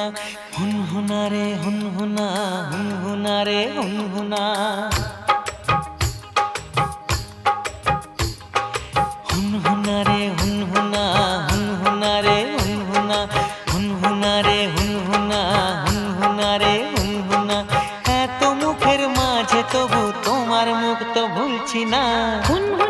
হুনহুনা হুনহুনা রে, হুনহুনা হুনহুনা রে, হুনহুনা। হুনহুনা রে, হুনহুনা হুনহুনা রে, হুনহুনা হুনহুনা রে, হুনহুনা হুনহুনা রে, হুনহুনা। এত মুখের মাঝে তবু তোমার মুখ তো ভুলছি না। হুনহুনা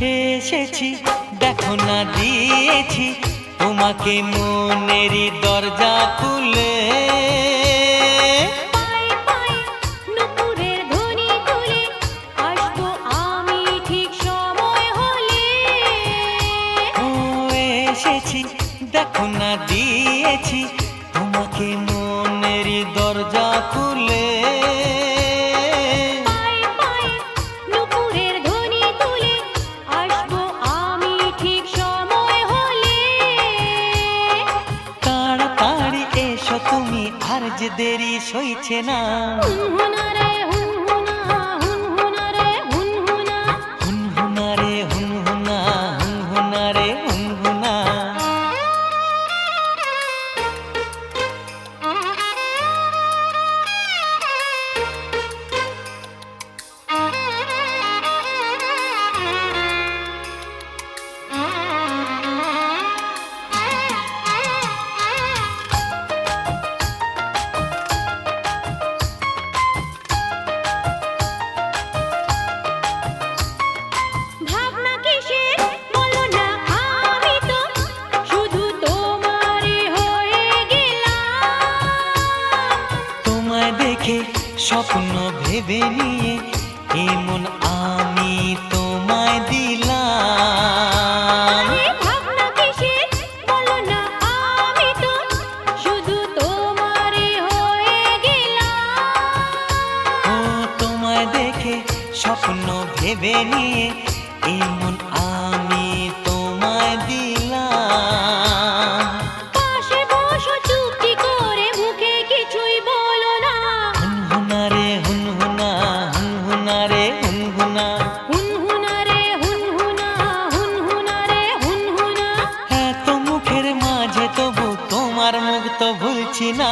এসেছি দেখো না দিয়েছি তোমাকে মনেরই দরজা খুলে। এসেছি দেখো না দিয়েছি তোমাকে মনেরই দরজা খুলে। আর যে দেরি সইছে না স্বপ্ন ভেবে নিয়ে এমন আমি তোমায় দিলাম। স্বপ্ন ভেবে নিয়ে এমন আমি হুনহুনা